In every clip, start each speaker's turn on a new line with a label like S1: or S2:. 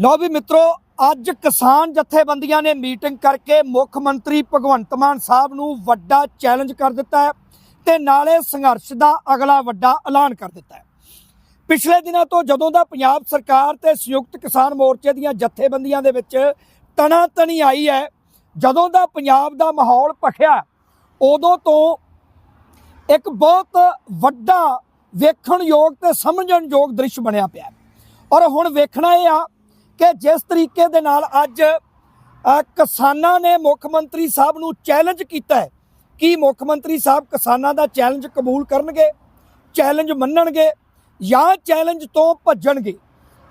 S1: ਲਓ ਵੀ ਮਿੱਤਰੋ, ਅੱਜ ਕਿਸਾਨ ਜਥੇਬੰਦੀਆਂ ਨੇ ਮੀਟਿੰਗ ਕਰਕੇ ਮੁੱਖ ਮੰਤਰੀ ਭਗਵੰਤ ਮਾਨ ਸਾਹਿਬ ਨੂੰ ਵੱਡਾ ਚੈਲੰਜ ਕਰ ਦਿੱਤਾ ਹੈ ਤੇ ਨਾਲੇ ਸੰਘਰਸ਼ ਦਾ ਅਗਲਾ ਵੱਡਾ ਐਲਾਨ ਕਰ ਦਿੱਤਾ ਹੈ। ਪਿਛਲੇ ਦਿਨਾਂ ਤੋਂ ਜਦੋਂ ਦਾ ਪੰਜਾਬ ਸਰਕਾਰ ਤੇ ਸੰਯੁਕਤ ਕਿਸਾਨ ਮੋਰਚੇ ਦੀਆਂ ਜਥੇਬੰਦੀਆਂ ਦੇ ਵਿੱਚ ਤਣਾ ਤਣੀ ਆਈ ਹੈ, ਜਦੋਂ ਦਾ ਪੰਜਾਬ ਦਾ ਮਾਹੌਲ ਭਖਿਆ, ਉਦੋਂ ਤੋਂ ਇੱਕ ਬਹੁਤ ਵੱਡਾ ਵੇਖਣਯੋਗ ਤੇ ਸਮਝਣਯੋਗ ਦ੍ਰਿਸ਼ ਬਣਿਆ ਪਿਆ ਔਰ ਹੁਣ ਵੇਖਣਾ ਇਹ ਆ ਕਿ ਜਿਸ ਤਰੀਕੇ ਦੇ ਨਾਲ ਅੱਜ ਕਿਸਾਨਾਂ ਨੇ ਮੁੱਖ ਮੰਤਰੀ ਸਾਹਿਬ ਨੂੰ ਚੈਲੰਜ ਕੀਤਾ ਹੈ ਕੀ ਮੁੱਖ ਮੰਤਰੀ ਸਾਹਿਬ ਕਿਸਾਨਾਂ ਦਾ ਚੈਲੰਜ ਕਬੂਲ ਕਰਨਗੇ ਚੈਲੰਜ ਮੰਨਣਗੇ ਜਾਂ ਚੈਲੰਜ ਤੋਂ ਭੱਜਣਗੇ।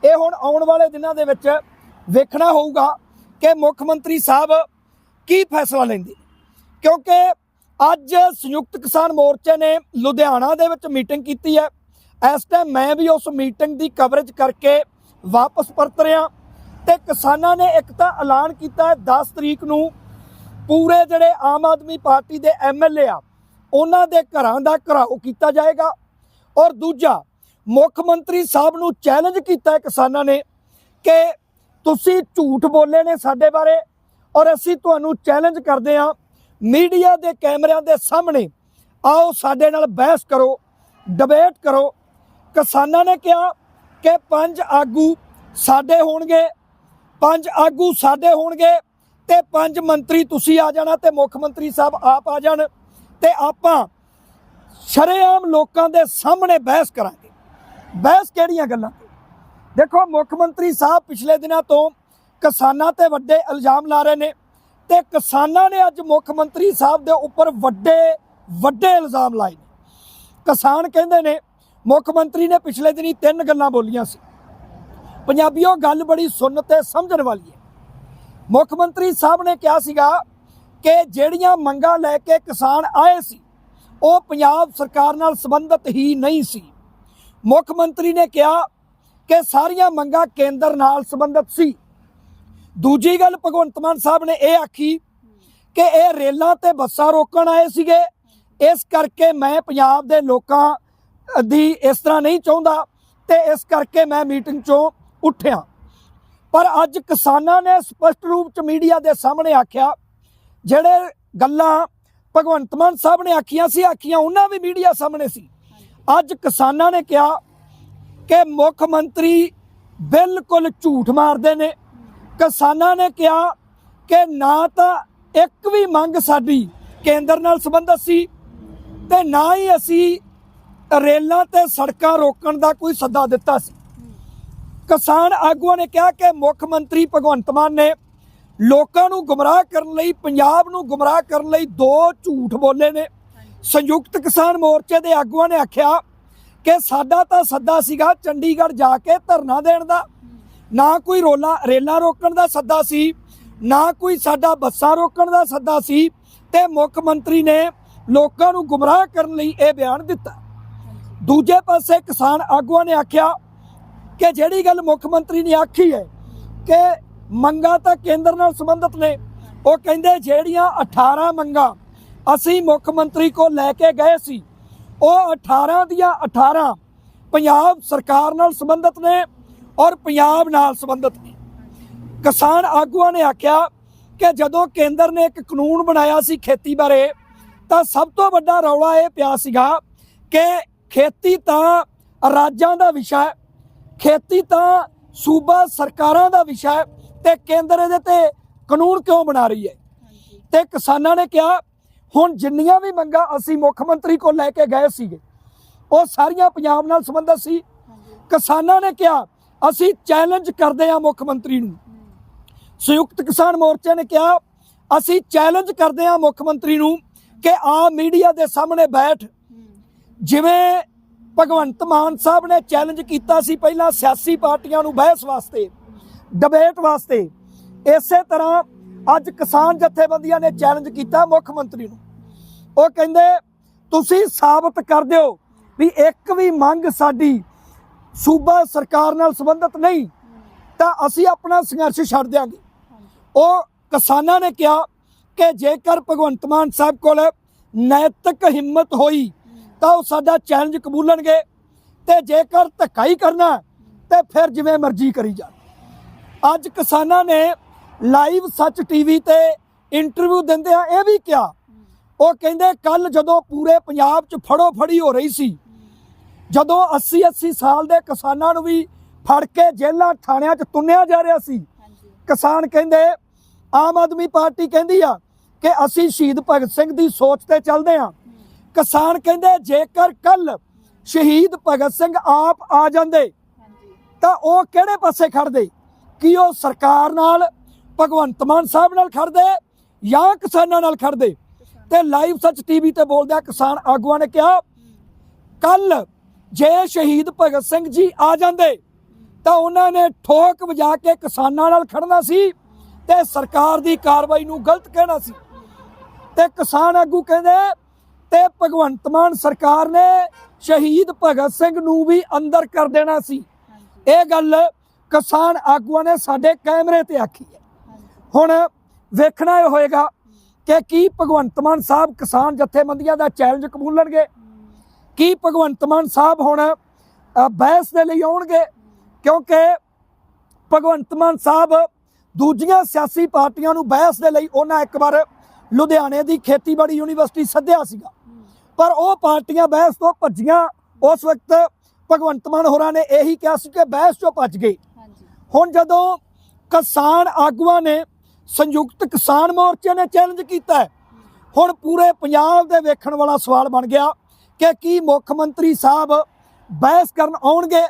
S1: ਇਹ ਹੁਣ ਆਉਣ ਵਾਲੇ ਦਿਨਾਂ ਦੇ ਵਿੱਚ ਵੇਖਣਾ ਹੋਊਗਾ ਕਿ ਮੁੱਖ ਮੰਤਰੀ ਸਾਹਿਬ ਕੀ ਫੈਸਲਾ ਲੈਂਦੇ ਕਿਉਂਕਿ ਅੱਜ ਸੰਯੁਕਤ ਕਿਸਾਨ ਮੋਰਚੇ ਨੇ ਲੁਧਿਆਣਾ ਦੇ ਵਿੱਚ ਮੀਟਿੰਗ ਕੀਤੀ ਹੈ। ਇਸ ਟਾਈਮ ਮੈਂ ਵੀ ਉਸ ਮੀਟਿੰਗ ਦੀ ਕਵਰੇਜ ਕਰਕੇ ਵਾਪਸ ਪਰਤ ਰਿਹਾ। ਤੇ ਕਿਸਾਨਾਂ ਨੇ ਇੱਕ ਤਾਂ ਐਲਾਨ ਕੀਤਾ ਹੈ 10 ਤਰੀਕ ਨੂੰ, ਪੂਰੇ ਜਿਹੜੇ ਆਮ ਆਦਮੀ ਪਾਰਟੀ ਦੇ ਐਮਐਲਏ ਆ, ਉਹਨਾਂ ਦੇ ਘਰਾਂ ਦਾ ਘਰਾਓ ਕੀਤਾ ਜਾਏਗਾ। ਔਰ ਦੂਜਾ, ਮੁੱਖ ਮੰਤਰੀ ਸਾਹਿਬ ਨੂੰ ਚੈਲੰਜ ਕੀਤਾ ਹੈ ਕਿਸਾਨਾਂ ਨੇ ਕਿ ਤੁਸੀਂ ਝੂਠ ਬੋਲੇ ਨੇ ਸਾਡੇ ਬਾਰੇ ਔਰ ਅਸੀਂ ਤੁਹਾਨੂੰ ਚੈਲੰਜ ਕਰਦੇ ਹਾਂ। ਮੀਡੀਆ ਦੇ ਕੈਮਰਿਆਂ ਦੇ ਸਾਹਮਣੇ ਆਓ ਸਾਡੇ ਨਾਲ ਬਹਿਸ ਕਰੋ ਡਿਬੇਟ ਕਰੋ। ਕਿਸਾਨਾਂ ਨੇ ਕਿਹਾ ਕਿ ਪੰਜ ਆਗੂ ਸਾਡੇ ਹੋਣਗੇ ਪੰਜ ਆਗੂ ਸਾਡੇ ਹੋਣਗੇ ਤੇ ਪੰਜ ਮੰਤਰੀ ਤੁਸੀਂ ਆ ਜਾਣਾ ਤੇ ਮੁੱਖ ਮੰਤਰੀ ਸਾਹਿਬ ਆਪ ਆ ਜਾਣ ਤੇ ਆਪਾਂ ਸ਼ਰੇਆਮ ਲੋਕਾਂ ਦੇ ਸਾਹਮਣੇ ਬਹਿਸ ਕਰਾਂਗੇ। ਬਹਿਸ ਕਿਹੜੀਆਂ ਗੱਲਾਂ? ਤੇ? ਦੇਖੋ, ਮੁੱਖ ਮੰਤਰੀ ਸਾਹਿਬ ਪਿਛਲੇ ਦਿਨਾਂ ਤੋਂ ਕਿਸਾਨਾਂ ਤੇ ਵੱਡੇ ਇਲਜ਼ਾਮ ਲਾ ਰਹੇ ਨੇ ਤੇ ਕਿਸਾਨਾਂ ਨੇ ਅੱਜ ਮੁੱਖ ਮੰਤਰੀ ਸਾਹਿਬ ਦੇ ਉੱਪਰ ਵੱਡੇ ਵੱਡੇ ਇਲਜ਼ਾਮ ਲਾਏ ਨੇ। ਕਿਸਾਨ ਕਹਿੰਦੇ ਨੇ, ਮੁੱਖ ਮੰਤਰੀ ਨੇ ਪਿਛਲੇ ਦਿਨੀ ਤਿੰਨ ਗੱਲਾਂ ਬੋਲੀਆਂ ਸੀ। ਪੰਜਾਬੀਓ, ਗੱਲ ਬੜੀ ਸੁਣ ਤੇ ਸਮਝਣ ਵਾਲੀ ਹੈ। ਮੁੱਖ ਮੰਤਰੀ ਸਾਹਿਬ ਨੇ ਕਿਹਾ ਸੀਗਾ ਕਿ ਜਿਹੜੀਆਂ ਮੰਗਾਂ ਲੈ ਕੇ ਕਿਸਾਨ ਆਏ ਸੀ, ਉਹ ਪੰਜਾਬ ਸਰਕਾਰ ਨਾਲ ਸੰਬੰਧਿਤ ਹੀ ਨਹੀਂ ਸੀ। ਮੁੱਖ ਮੰਤਰੀ ਨੇ ਕਿਹਾ ਕਿ ਸਾਰੀਆਂ ਮੰਗਾਂ ਕੇਂਦਰ ਨਾਲ ਸੰਬੰਧਿਤ ਸੀ। ਦੂਜੀ ਗੱਲ ਭਗਵੰਤ ਮਾਨ ਸਾਹਿਬ ਨੇ ਇਹ ਆਖੀ ਕਿ ਇਹ ਰੇਲਾਂ ਤੇ ਬੱਸਾਂ ਰੋਕਣ ਆਏ ਸੀਗੇ। ਇਸ ਕਰਕੇ ਮੈਂ ਪੰਜਾਬ ਦੇ ਲੋਕਾਂ ਦੀ ਇਸ ਤਰ੍ਹਾਂ ਨਹੀਂ ਚਾਹੁੰਦਾ ਤੇ ਇਸ ਕਰਕੇ ਮੈਂ ਮੀਟਿੰਗ ਚੋਂ ਉੱਠਿਆ। ਪਰ ਅੱਜ ਕਿਸਾਨਾਂ ਨੇ ਸਪਸ਼ਟ ਰੂਪ ਚ ਮੀਡੀਆ ਦੇ ਸਾਹਮਣੇ ਆਖਿਆ, ਜਿਹੜੇ ਗੱਲਾਂ ਭਗਵੰਤ ਮਾਨ ਸਾਹਿਬ ਨੇ ਆਖੀਆਂ ਸੀ, ਆਖੀਆਂ ਉਹਨਾਂ ਵੀ ਮੀਡੀਆ ਸਾਹਮਣੇ ਸੀ। ਅੱਜ ਕਿਸਾਨਾਂ ਨੇ ਕਿਹਾ ਕਿ ਮੁੱਖ ਮੰਤਰੀ ਬਿਲਕੁਲ ਝੂਠ ਮਾਰਦੇ ਨੇ। ਕਿਸਾਨਾਂ ਨੇ ਕਿਹਾ ਕਿ ਨਾ ਤਾਂ ਇੱਕ ਵੀ ਮੰਗ ਸਾਡੀ ਕੇਂਦਰ ਨਾਲ ਸੰਬੰਧਿਤ ਸੀ ਤੇ ਨਾ ਹੀ ਅਸੀਂ ਰੇਲਾਂ ਤੇ ਸੜਕਾਂ ਰੋਕਣ ਦਾ ਕੋਈ ਸੱਦਾ ਦਿੱਤਾ ਸੀ। ਕਿਸਾਨ ਆਗੂਆਂ ਨੇ ਕਿਹਾ ਕਿ ਮੁੱਖ ਮੰਤਰੀ ਭਗਵੰਤ ਮਾਨ ਨੇ ਲੋਕਾਂ ਨੂੰ ਗੁੰਮਰਾਹ ਕਰਨ ਲਈ, ਪੰਜਾਬ ਨੂੰ ਗੁੰਮਰਾਹ ਕਰਨ ਲਈ ਦੋ ਝੂਠ ਬੋਲੇ ਨੇ। ਸੰਯੁਕਤ ਕਿਸਾਨ ਮੋਰਚੇ ਦੇ ਆਗੂਆਂ ਨੇ ਆਖਿਆ ਕਿ ਸਾਡਾ ਤਾਂ ਸੱਦਾ ਸੀਗਾ ਚੰਡੀਗੜ੍ਹ ਜਾ ਕੇ ਧਰਨਾ ਦੇਣ ਦਾ। ਨਾ ਕੋਈ ਰੋਲਾ, ਰੇਲਾਂ ਰੋਕਣ ਦਾ ਸੱਦਾ ਸੀ, ਨਾ ਕੋਈ ਸਾਡਾ ਬੱਸਾਂ ਰੋਕਣ ਦਾ ਸੱਦਾ ਸੀ ਤੇ ਮੁੱਖ ਮੰਤਰੀ ਨੇ ਲੋਕਾਂ ਨੂੰ ਗੁੰਮਰਾਹ ਕਰਨ ਲਈ ਇਹ ਬਿਆਨ ਦਿੱਤਾ। ਦੂਜੇ ਪਾਸੇ ਕਿਸਾਨ ਆਗੂਆਂ ਨੇ ਆਖਿਆ ਕਿ ਜਿਹੜੀ ਗੱਲ ਮੁੱਖ ਮੰਤਰੀ ਨੇ ਆਖੀ ਹੈ ਕਿ ਮੰਗਾਂ ਤਾਂ ਕੇਂਦਰ ਨਾਲ ਸੰਬੰਧਿਤ ਨੇ, ਉਹ ਕਹਿੰਦੇ ਜਿਹੜੀਆਂ 18 ਮੰਗਾਂ ਅਸੀਂ ਮੁੱਖ ਮੰਤਰੀ ਕੋਲ ਲੈ ਕੇ ਗਏ ਸੀ, ਉਹ 18 ਦੀਆਂ 18 ਪੰਜਾਬ ਸਰਕਾਰ ਨਾਲ ਸੰਬੰਧਿਤ ਨੇ ਔਰ ਪੰਜਾਬ ਨਾਲ ਸੰਬੰਧਿਤ ਨੇ। ਕਿਸਾਨ ਆਗੂਆਂ ਨੇ ਆਖਿਆ ਕਿ ਜਦੋਂ ਕੇਂਦਰ ਨੇ ਇੱਕ ਕਾਨੂੰਨ ਬਣਾਇਆ ਸੀ ਖੇਤੀ ਬਾਰੇ, ਤਾਂ ਸਭ ਤੋਂ ਵੱਡਾ ਰੌਲਾ ਇਹ ਪਿਆ ਸੀਗਾ ਕਿ ਖੇਤੀ ਤਾਂ ਰਾਜਾਂ ਦਾ ਵਿਸ਼ਾ ਹੈ ਖੇਤੀ ਤਾਂ ਸੂਬਾ ਸਰਕਾਰਾਂ ਦਾ ਵਿਸ਼ਾ ਹੈ ਤੇ ਕੇਂਦਰ ਇਹਦੇ ਤੇ ਕਾਨੂੰਨ ਕਿਉਂ ਬਣਾ ਰਹੀ ਹੈ? ਤੇ ਕਿਸਾਨਾਂ ਨੇ ਕਿਹਾ ਹੁਣ ਜਿੰਨੀਆਂ ਵੀ ਮੰਗਾਂ ਅਸੀਂ ਮੁੱਖ ਮੰਤਰੀ ਕੋਲ ਲੈ ਕੇ ਗਏ ਸੀਗੇ ਉਹ ਸਾਰੀਆਂ ਪੰਜਾਬ ਨਾਲ ਸੰਬੰਧਿਤ ਸੀ। ਕਿਸਾਨਾਂ ਨੇ ਕਿਹਾ ਅਸੀਂ ਚੈਲੰਜ ਕਰਦੇ ਹਾਂ ਮੁੱਖ ਮੰਤਰੀ ਨੂੰ। ਸੰਯੁਕਤ ਕਿਸਾਨ ਮੋਰਚੇ ਨੇ ਕਿਹਾ ਅਸੀਂ ਚੈਲੰਜ ਕਰਦੇ ਹਾਂ ਮੁੱਖ ਮੰਤਰੀ ਨੂੰ ਕਿ ਆ ਮੀਡੀਆ ਦੇ ਸਾਹਮਣੇ ਬੈਠ। ਜਿਵੇਂ ਭਗਵੰਤ ਮਾਨ ਸਾਹਿਬ ਨੇ ਚੈਲੰਜ ਕੀਤਾ ਸੀ ਪਹਿਲਾਂ ਸਿਆਸੀ ਪਾਰਟੀਆਂ ਨੂੰ ਬਹਿਸ ਵਾਸਤੇ ਡਿਬੇਟ ਵਾਸਤੇ। ਇਸੇ ਤਰ੍ਹਾਂ ਅੱਜ ਕਿਸਾਨ ਜਥੇਬੰਦੀਆਂ ਨੇ ਚੈਲੰਜ ਕੀਤਾ ਮੁੱਖ ਮੰਤਰੀ ਨੂੰ। ਉਹ ਕਹਿੰਦੇ, ਤੁਸੀਂ ਸਾਬਤ ਕਰ ਦਿਓ ਵੀ ਇੱਕ ਵੀ ਮੰਗ ਸਾਡੀ ਸੂਬਾ ਸਰਕਾਰ ਨਾਲ ਸੰਬੰਧਿਤ ਨਹੀਂ, ਤਾਂ ਅਸੀਂ ਆਪਣਾ ਸੰਘਰਸ਼ ਛੱਡ ਦਿਆਂਗੇ। ਉਹ ਕਿਸਾਨਾਂ ਨੇ ਕਿਹਾ ਕਿ ਜੇਕਰ ਭਗਵੰਤ ਮਾਨ ਸਾਹਿਬ ਕੋਲ ਨੈਤਿਕ ਹਿੰਮਤ ਹੋਈ ਤਾਂ ਉਹ ਸਾਡਾ ਚੈਲੰਜ ਕਬੂਲਣਗੇ ਤੇ ਜੇਕਰ ਧੱਕਾ ਹੀ ਕਰਨਾ ਤੇ ਫਿਰ ਜਿਵੇਂ ਮਰਜ਼ੀ ਕਰੀ ਜਾ ਅੱਜ ਕਿਸਾਨਾਂ ਨੇ ਲਾਈਵ ਸੱਚ ਟੀਵੀ ਤੇ ਇੰਟਰਵਿਊ ਦਿੰਦੇ ਆ ਇਹ ਵੀ ਕਿਹਾ ਉਹ ਕਹਿੰਦੇ ਕੱਲ ਜਦੋਂ ਪੂਰੇ ਪੰਜਾਬ 'ਚ ਫੜੋ ਫੜੀ ਹੋ ਰਹੀ ਸੀ ਜਦੋਂ 80 80 ਸਾਲ ਦੇ ਕਿਸਾਨਾਂ ਨੂੰ ਵੀ ਫੜ ਕੇ ਜੇਲ੍ਹਾਂ ਥਾਣਿਆਂ 'ਚ ਤੁੰਨਿਆ ਜਾ ਰਿਹਾ ਸੀ ਕਿਸਾਨ ਕਹਿੰਦੇ ਆਮ ਆਦਮੀ ਪਾਰਟੀ ਕਹਿੰਦੀ ਆ ਕਿ ਅਸੀਂ ਸ਼ਹੀਦ ਭਗਤ ਸਿੰਘ ਦੀ ਸੋਚ ਤੇ ਚੱਲਦੇ ਆ ਕਿਸਾਨ ਕਹਿੰਦੇ ਜੇਕਰ ਕੱਲ ਸ਼ਹੀਦ ਭਗਤ ਸਿੰਘ ਆਪ ਆ ਜਾਂਦੇ ਤਾਂ ਉਹ ਕਿਹੜੇ ਪਾਸੇ ਖੜਦੇ? ਕੀ ਉਹ ਸਰਕਾਰ ਨਾਲ ਭਗਵੰਤ ਮਾਨ ਸਾਹਿਬ ਨਾਲ ਖੜਦੇ ਜਾਂ ਕਿਸਾਨਾਂ ਨਾਲ ਖੜਦੇ? ਤੇ ਲਾਈਵ ਸੱਚ ਟੀਵੀ ਤੇ ਬੋਲਦਿਆਂ ਕਿਸਾਨ ਆਗੂਆਂ ਨੇ ਕਿਹਾ ਕੱਲ ਜੇ ਸ਼ਹੀਦ ਭਗਤ ਸਿੰਘ ਜੀ ਆ ਜਾਂਦੇ ਤਾਂ ਉਹਨਾਂ ਨੇ ਠੋਕ ਵਜਾ ਕੇ ਕਿਸਾਨਾਂ ਨਾਲ ਖੜਨਾ ਸੀ ਤੇ ਸਰਕਾਰ ਦੀ ਕਾਰਵਾਈ ਨੂੰ ਗਲਤ ਕਹਿਣਾ ਸੀ। ਤੇ ਕਿਸਾਨ ਆਗੂ ਕਹਿੰਦੇ ਤੇ ਭਗਵੰਤ ਮਾਨ ਸਰਕਾਰ ਨੇ ਸ਼ਹੀਦ ਭਗਤ ਸਿੰਘ ਨੂੰ ਵੀ ਅੰਦਰ ਕਰ ਦੇਣਾ ਸੀ। ਇਹ ਗੱਲ ਕਿਸਾਨ ਆਗੂਆਂ ਨੇ ਸਾਡੇ ਕੈਮਰੇ ਤੇ ਆਖੀ ਹੈ। ਹੁਣ ਵੇਖਣਾ ਇਹ ਹੋਏਗਾ ਕਿ ਕੀ ਭਗਵੰਤ ਮਾਨ ਸਾਹਿਬ ਕਿਸਾਨ ਜਥੇਬੰਦੀਆਂ ਦਾ ਚੈਲੰਜ ਕਬੂਲਣਗੇ ਕੀ ਭਗਵੰਤ ਮਾਨ ਸਾਹਿਬ ਹੁਣ ਬਹਿਸ ਦੇ ਲਈ ਆਉਣਗੇ? ਕਿਉਂਕਿ ਭਗਵੰਤ ਮਾਨ ਸਾਹਿਬ ਦੂਜੀਆਂ ਸਿਆਸੀ ਪਾਰਟੀਆਂ ਨੂੰ ਬਹਿਸ ਦੇ ਲਈ ਉਹਨਾਂ ਇੱਕ ਵਾਰ ਲੁਧਿਆਣੇ ਦੀ ਖੇਤੀਬਾੜੀ ਯੂਨੀਵਰਸਿਟੀ ਸੱਦਿਆ ਸੀਗਾ। ਪਰ ਉਹ ਪਾਰਟੀਆਂ ਬਹਿਸ ਤੋਂ ਭੱਜੀਆਂ। ਉਸ ਵਕਤ ਭਗਵੰਤ ਮਾਨ ਹੋਰਾਂ ਨੇ ਇਹੀ ਕਿਹਾ ਸੀ ਕਿ ਬਹਿਸ ਚੋਂ ਭੱਜ ਗਏ। ਹੁਣ ਜਦੋਂ ਕਿਸਾਨ ਆਗੂਆਂ ਨੇ ਸੰਯੁਕਤ ਕਿਸਾਨ ਮੋਰਚੇ ਨੇ ਚੈਲੰਜ ਕੀਤਾ ਹੁਣ ਪੂਰੇ ਪੰਜਾਬ ਦੇ ਵੇਖਣ ਵਾਲਾ ਸਵਾਲ ਬਣ ਗਿਆ ਕਿ ਕੀ ਮੁੱਖ ਮੰਤਰੀ ਸਾਹਿਬ ਬਹਿਸ ਕਰਨ ਆਉਣਗੇ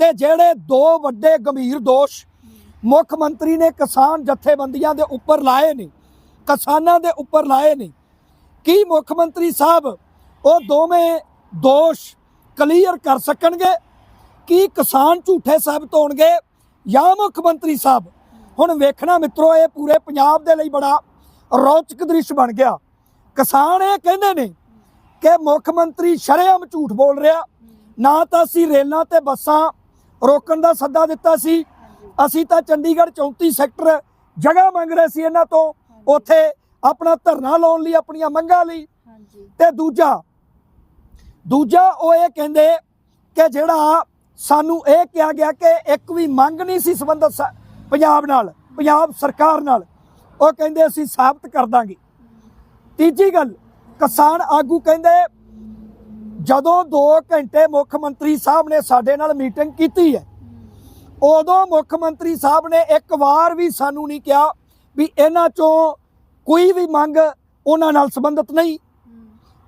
S1: ਤੇ ਜਿਹੜੇ ਦੋ ਵੱਡੇ ਗੰਭੀਰ ਦੋਸ਼ ਮੁੱਖ ਮੰਤਰੀ ਨੇ ਕਿਸਾਨ ਜਥੇਬੰਦੀਆਂ ਦੇ ਉੱਪਰ ਲਾਏ ਨੇ ਕਿਸਾਨਾਂ ਦੇ ਉੱਪਰ ਲਾਏ ਨੇ ਕੀ ਮੁੱਖ ਮੰਤਰੀ ਸਾਹਿਬ ਉਹ ਦੋਵੇਂ ਦੋਸ਼ ਕਲੀਅਰ ਕਰ ਸਕਣਗੇ ਕੀ ਕਿਸਾਨ ਝੂਠੇ ਸਾਬਤ ਹੋਣਗੇ ਜਾਂ ਮੁੱਖ ਮੰਤਰੀ ਸਾਹਿਬ। ਹੁਣ ਵੇਖਣਾ ਮਿੱਤਰੋ ਇਹ ਪੂਰੇ ਪੰਜਾਬ ਦੇ ਲਈ ਬੜਾ ਰੌਚਕ ਦ੍ਰਿਸ਼ ਬਣ ਗਿਆ। ਕਿਸਾਨ ਇਹ ਕਹਿੰਦੇ ਨੇ ਕਿ ਮੁੱਖ ਮੰਤਰੀ ਸ਼ਰੇਆਮ ਝੂਠ ਬੋਲ ਰਿਹਾ। ਨਾ ਤਾਂ ਅਸੀਂ ਰੇਲਾਂ ਤੇ ਬੱਸਾਂ ਰੋਕਣ ਦਾ ਸੱਦਾ ਦਿੱਤਾ ਸੀ। ਅਸੀਂ ਤਾਂ ਚੰਡੀਗੜ੍ਹ 34 ਸੈਕਟਰ ਜਗ੍ਹਾ ਮੰਗ ਰਹੇ ਸੀ ਇਹਨਾਂ ਤੋਂ। ਉੱਥੇ ਆਪਣਾ ਧਰਨਾ ਲਾਉਣ ਲਈ ਆਪਣੀਆਂ ਮੰਗਾਂ ਲਈ ਤੇ ਦੂਜਾ ਦੂਜਾ ਉਹ ਇਹ ਕਹਿੰਦੇ ਕਿ ਜਿਹੜਾ ਸਾਨੂੰ ਇਹ ਕਿਹਾ ਗਿਆ ਕਿ ਇੱਕ ਵੀ ਮੰਗ ਨਹੀਂ ਸੀ ਸੰਬੰਧਤ ਪੰਜਾਬ ਨਾਲ, ਪੰਜਾਬ ਸਰਕਾਰ ਨਾਲ। ਉਹ ਕਹਿੰਦੇ ਅਸੀਂ ਸਾਬਤ ਕਰ ਦਾਂਗੇ। ਤੀਜੀ ਗੱਲ, ਕਿਸਾਨ ਆਗੂ ਕਹਿੰਦੇ, ਜਦੋਂ 2 ਘੰਟੇ ਮੁੱਖ ਮੰਤਰੀ ਸਾਹਿਬ ਨੇ ਸਾਡੇ ਨਾਲ ਮੀਟਿੰਗ ਕੀਤੀ ਹੈ, ਉਦੋਂ ਮੁੱਖ ਮੰਤਰੀ ਸਾਹਿਬ ਨੇ ਇੱਕ ਵਾਰ ਵੀ ਸਾਨੂੰ ਨਹੀਂ ਕਿਹਾ ਵੀ ਇਹਨਾਂ ਚੋਂ ਕੋਈ ਵੀ ਮੰਗ ਉਹਨਾਂ ਨਾਲ ਸੰਬੰਧਿਤ ਨਹੀਂ।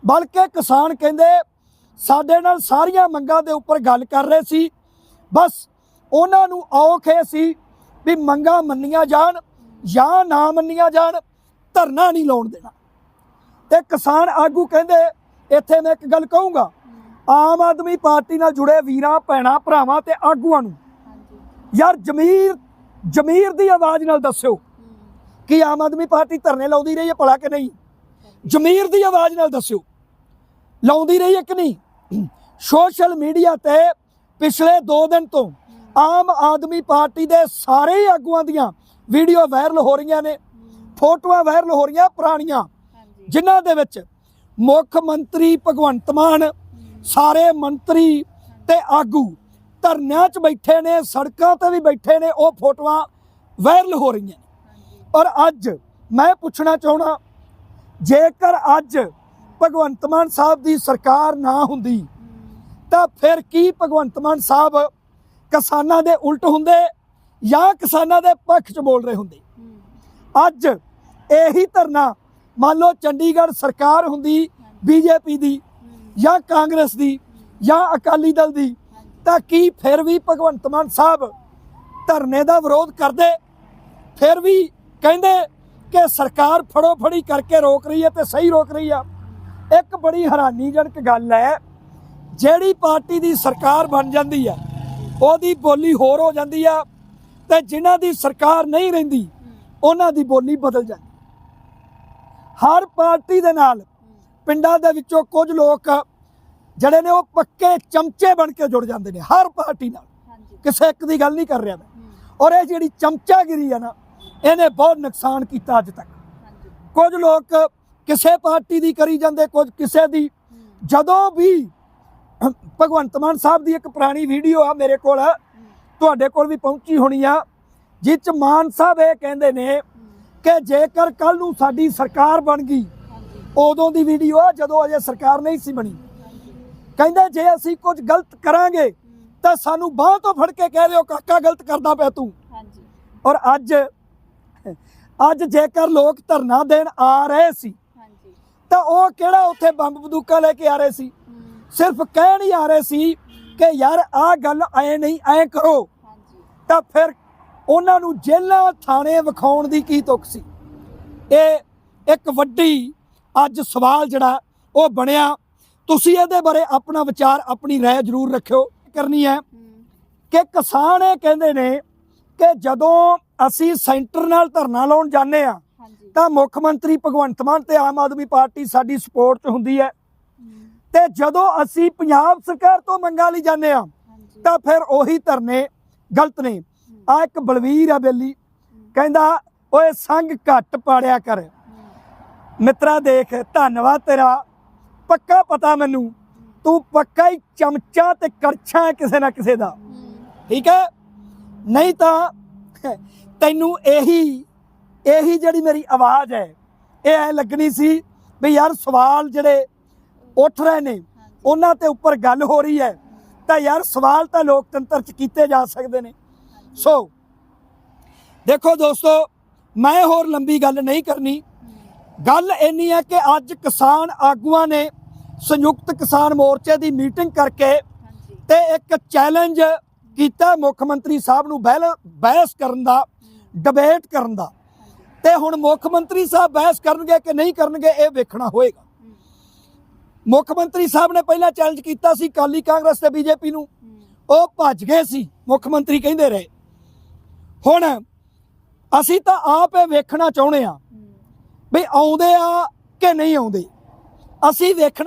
S1: ਬਲਕਿ ਕਿਸਾਨ ਕਹਿੰਦੇ ਸਾਡੇ ਨਾਲ ਸਾਰੀਆਂ ਮੰਗਾਂ ਦੇ ਉੱਪਰ ਗੱਲ ਕਰ ਰਹੇ ਸੀ। ਬਸ ਉਹਨਾਂ ਨੂੰ ਔਖ ਇਹ ਸੀ ਵੀ ਮੰਗਾਂ ਮੰਨੀਆਂ ਜਾਣ ਜਾਂ ਨਾ ਮੰਨੀਆਂ ਜਾਣ, ਧਰਨਾ ਨਹੀਂ ਲਾਉਣ ਦੇਣਾ। ਤੇ ਕਿਸਾਨ ਆਗੂ ਕਹਿੰਦੇ, ਇੱਥੇ ਮੈਂ ਇੱਕ ਗੱਲ ਕਹੂੰਗਾ, ਆਮ ਆਦਮੀ ਪਾਰਟੀ ਨਾਲ ਜੁੜੇ ਵੀਰਾਂ, ਭੈਣਾਂ, ਭਰਾਵਾਂ ਤੇ ਆਗੂਆਂ ਨੂੰ ਯਾਰ ਜ਼ਮੀਰ ਜ਼ਮੀਰ ਦੀ ਆਵਾਜ਼ ਨਾਲ ਦੱਸਿਓ ਕਿ ਆਮ ਆਦਮੀ ਪਾਰਟੀ ਧਰਨੇ ਲਾਉਂਦੀ ਰਹੀ ਹੈ ਭਲਾ ਕਿ ਨਹੀਂ? ਜ਼ਮੀਰ ਦੀ ਆਵਾਜ਼ ਨਾਲ ਦੱਸਿਓ, ਲਾਉਂਦੀ ਰਹੀ ਹੈ ਕਿ ਨਹੀਂ? ਸੋਸ਼ਲ ਮੀਡੀਆ ਤੇ ਪਿਛਲੇ 2 ਦਿਨ ਤੋਂ ਆਮ ਆਦਮੀ ਪਾਰਟੀ ਦੇ ਸਾਰੇ ਆਗੂਆਂ ਦੀਆਂ ਵੀਡੀਓ ਵਾਇਰਲ ਹੋ ਰਹੀਆਂ ਨੇ ਫੋਟੋਆਂ ਵਾਇਰਲ ਹੋ ਰਹੀਆਂ ਪੁਰਾਣੀਆਂ ਜਿਨ੍ਹਾਂ ਦੇ ਵਿੱਚ ਮੁੱਖ ਮੰਤਰੀ ਭਗਵੰਤ ਮਾਨ ਸਾਰੇ ਮੰਤਰੀ ਤੇ ਆਗੂ ਧਰਨਿਆਂ 'ਚ ਬੈਠੇ ਨੇ ਸੜਕਾਂ ਤੇ ਵੀ ਬੈਠੇ ਨੇ ਉਹ ਫੋਟੋਆਂ ਵਾਇਰਲ ਹੋ ਰਹੀਆਂ ਔਰ ਅੱਜ ਮੈਂ ਪੁੱਛਣਾ ਚਾਹਣਾ ਜੇਕਰ ਅੱਜ ਭਗਵੰਤ ਮਾਨ ਸਾਹਿਬ ਦੀ ਸਰਕਾਰ ਨਾ ਹੁੰਦੀ, ਤਾਂ ਫਿਰ ਕੀ ਭਗਵੰਤ ਮਾਨ ਸਾਹਿਬ ਕਿਸਾਨਾਂ ਦੇ ਉਲਟ ਹੁੰਦੇ ਜਾਂ ਕਿਸਾਨਾਂ ਦੇ ਪੱਖ 'ਚ ਬੋਲ ਰਹੇ ਹੁੰਦੇ? ਅੱਜ ਇਹੀ ਧਰਨਾ ਮੰਨ ਲਓ ਚੰਡੀਗੜ੍ਹ ਸਰਕਾਰ ਹੁੰਦੀ, ਬੀਜੇਪੀ ਦੀ ਜਾਂ ਕਾਂਗਰਸ ਦੀ ਜਾਂ ਅਕਾਲੀ ਦਲ ਦੀ, ਤਾਂ ਕੀ ਫਿਰ ਵੀ ਭਗਵੰਤ ਮਾਨ ਸਾਹਿਬ ਧਰਨੇ ਦਾ ਵਿਰੋਧ ਕਰਦੇ? ਫਿਰ ਵੀ ਕਹਿੰਦੇ ਕਿ ਸਰਕਾਰ ਫੜੋ ਫੜੀ ਕਰਕੇ ਰੋਕ ਰਹੀ ਹੈ ਤੇ ਸਹੀ ਰੋਕ ਰਹੀ ਆ। ਇੱਕ ਬੜੀ ਹੈਰਾਨੀਜਨਕ ਗੱਲ ਹੈ ਜਿਹੜੀ ਪਾਰਟੀ ਦੀ ਸਰਕਾਰ ਬਣ ਜਾਂਦੀ ਆ ਉਹਦੀ ਬੋਲੀ ਹੋਰ ਹੋ ਜਾਂਦੀ ਆ ਤੇ ਜਿਨ੍ਹਾਂ ਦੀ ਸਰਕਾਰ ਨਹੀਂ ਰਹਿੰਦੀ ਉਹਨਾਂ ਦੀ ਬੋਲੀ ਬਦਲ ਜਾਂਦੀ। ਹਰ ਪਾਰਟੀ ਦੇ ਨਾਲ ਪਿੰਡਾਂ ਦੇ ਵਿੱਚੋਂ ਕੁਝ ਲੋਕ ਜਿਹੜੇ ਨੇ ਉਹ ਪੱਕੇ ਚਮਚੇ ਬਣ ਕੇ ਜੁੜ ਜਾਂਦੇ ਨੇ ਹਰ ਪਾਰਟੀ ਨਾਲ। ਕਿਸੇ ਇੱਕ ਦੀ ਗੱਲ ਨਹੀਂ ਕਰ ਰਿਹਾ ਮੈਂ। ਔਰ ਇਹ ਜਿਹੜੀ ਚਮਚਾਗਿਰੀ ਆ ਨਾ ਇਹਨੇ ਬਹੁਤ ਨੁਕਸਾਨ ਕੀਤਾ ਅੱਜ ਤੱਕ। ਕੁਝ ਲੋਕ ਕਿਸੇ ਪਾਰਟੀ ਦੀ ਕਰੀ ਜਾਂਦੇ ਕੁਝ ਕਿਸੇ ਦੀ। ਜਦੋਂ ਵੀ ਭਗਵੰਤ ਮਾਨ ਸਾਹਿਬ ਦੀ ਇੱਕ ਪੁਰਾਣੀ ਵੀਡੀਓ ਆ ਮੇਰੇ ਕੋਲ ਤੁਹਾਡੇ ਕੋਲ ਵੀ ਪਹੁੰਚੀ ਹੋਣੀ ਆ ਜਿਹ ਚ ਮਾਨ ਸਾਹਿਬ ਇਹ ਕਹਿੰਦੇ ਨੇ ਕਿ ਜੇਕਰ ਕੱਲ ਨੂੰ ਸਾਡੀ ਸਰਕਾਰ ਬਣ ਗਈ ਉਦੋਂ ਦੀ ਵੀਡੀਓ ਆ ਜਦੋਂ ਅਜੇ ਸਰਕਾਰ ਨਹੀਂ ਸੀ ਬਣੀ। ਕਹਿੰਦੇ ਜੇ ਅਸੀਂ ਕੁਝ ਗਲਤ ਕਰਾਂਗੇ ਤਾਂ ਸਾਨੂੰ ਬਾਹ ਤੋਂ ਫੜ ਕੇ ਕਹਿ ਦਿਓ ਕਾਕਾ ਗਲਤ ਕਰਦਾ ਪਿਆ ਤੂੰ।
S2: ਹਾਂਜੀ।
S1: ਔਰ ਅੱਜ ਅੱਜ ਜੇਕਰ ਲੋਕ ਧਰਨਾ ਦੇਣ ਆ ਰਹੇ ਸੀ ਤਾਂ ਉਹ ਕਿਹੜਾ ਉੱਥੇ ਬੰਬ ਬੰਦੂਕਾਂ ਲੈ ਕੇ ਆ ਰਹੇ ਸੀ? ਸਿਰਫ ਕਹਿਣ ਹੀ ਆ ਰਹੇ ਸੀ ਕਿ ਯਾਰ ਆਹ ਗੱਲ ਐ ਨਹੀਂ ਐ ਕਰੋ। ਤਾਂ ਫਿਰ ਉਹਨਾਂ ਨੂੰ ਜੇਲ੍ਹਾਂ ਥਾਣੇ ਵਿਖਾਉਣ ਦੀ ਕੀ ਤੁਕ ਸੀ? ਇਹ ਇੱਕ ਵੱਡੀ ਅੱਜ ਸਵਾਲ ਜਿਹੜਾ ਉਹ ਬਣਿਆ। ਤੁਸੀਂ ਇਹਦੇ ਬਾਰੇ ਆਪਣਾ ਵਿਚਾਰ ਆਪਣੀ ਰਾਏ ਜ਼ਰੂਰ ਰੱਖਿਓ। ਕਰਨੀ ਹੈ ਕਿ ਕਿਸਾਨ ਇਹ ਕਹਿੰਦੇ ਨੇ ਕਿ ਜਦੋਂ ਅਸੀਂ ਸੈਂਟਰ ਨਾਲ ਧਰਨਾ ਲਾਉਣ ਜਾਂਦੇ ਆ ਤਾਂ ਮੁੱਖ ਮੰਤਰੀ ਭਗਵੰਤ ਮਾਨ ਤੇ ਆਮ ਆਦਮੀ ਪਾਰਟੀ ਸਾਡੀ ਸਪੋਰਟ 'ਚ ਹੁੰਦੀ ਹੈ। ਤੇ ਜਦੋਂ ਅਸੀਂ ਪੰਜਾਬ ਸਰਕਾਰ ਤੋਂ ਮੰਗਾਂ ਲਈ ਜਾਂਦੇ ਆ ਤਾਂ ਫਿਰ ਉਹੀ ਧਰਨੇ ਗਲਤ ਨੇ। ਆ ਇੱਕ ਬਲਵੀਰ ਆ ਬੇਲੀ। ਕਹਿੰਦਾ ਓਏ ਸੰਗ ਘੱਟ ਪਾੜਿਆ ਕਰ। ਮਿੱਤਰਾ ਦੇਖ ਧੰਨਵਾਦ ਤੇਰਾ। ਪੱਕਾ ਪਤਾ ਮੈਨੂੰ। ਤੂੰ ਪੱਕਾ ਹੀ ਚਮਚਾ ਤੇ ਕਰਛਾ ਹੈ ਕਿਸੇ ਨਾ ਕਿਸੇ ਦਾ। ਠੀਕ ਹੈ? ਨਹੀਂ ਤਾਂ ਤੈਨੂੰ ਇਹੀ ਇਹੀ ਜਿਹੜੀ ਮੇਰੀ ਆਵਾਜ਼ ਹੈ ਇਹ ਐ ਲੱਗਣੀ ਸੀ ਵੀ ਯਾਰ ਸਵਾਲ ਜਿਹੜੇ ਉੱਠ ਰਹੇ ਨੇ ਉਹਨਾਂ ਤੇ ਉੱਪਰ ਗੱਲ ਹੋ ਰਹੀ ਹੈ ਤਾਂ ਯਾਰ ਸਵਾਲ ਤਾਂ ਲੋਕਤੰਤਰ ਚ ਕੀਤੇ ਜਾ ਸਕਦੇ ਨੇ। ਸੋ ਦੇਖੋ ਦੋਸਤੋ ਮੈਂ ਹੋਰ ਲੰਬੀ ਗੱਲ ਨਹੀਂ ਕਰਨੀ। ਗੱਲ ਇੰਨੀ ਹੈ ਕਿ ਅੱਜ ਕਿਸਾਨ ਆਗੂਆਂ ਨੇ ਸੰਯੁਕਤ ਕਿਸਾਨ ਮੋਰਚੇ ਦੀ ਮੀਟਿੰਗ ਕਰਕੇ ਤੇ ਇੱਕ ਚੈਲੰਜ ਕੀਤਾ ਮੁੱਖ ਮੰਤਰੀ ਸਾਹਿਬ ਨੂੰ ਬਹਿਸ ਕਰਨ ਦਾ ਡਿਬੇਟ ਕਰਨ ਦਾ। ਤੇ ਹੁਣ ਮੁੱਖ ਮੰਤਰੀ ਸਾਹਿਬ ਬਹਿਸ ਕਰਨਗੇ ਕਿ ਨਹੀਂ ਕਰਨਗੇ, ਇਹ ਵੇਖਣਾ ਹੋਏਗਾ। ਮੁੱਖ ਮੰਤਰੀ ਸਾਹਿਬ ਨੇ ਪਹਿਲਾਂ ਚੈਲੰਜ ਕੀਤਾ ਸੀ ਕਾਲੀ ਕਾਂਗਰਸ ਤੇ ਬੀਜੇਪੀ ਨੂੰ। ਉਹ ਭੱਜ ਗਏ ਸੀ, ਮੁੱਖ ਮੰਤਰੀ ਕਹਿੰਦੇ ਰਹੇ। ਹੁਣ ਅਸੀਂ ਤਾਂ ਆਪ ਇਹ ਵੇਖਣਾ ਚਾਹੁੰਦੇ ਆ ਵੀ ਆਉਂਦੇ ਆ ਕਿ ਨਹੀਂ ਆਉਂਦੇ। ਅਸੀਂ ਵੇਖਣਾ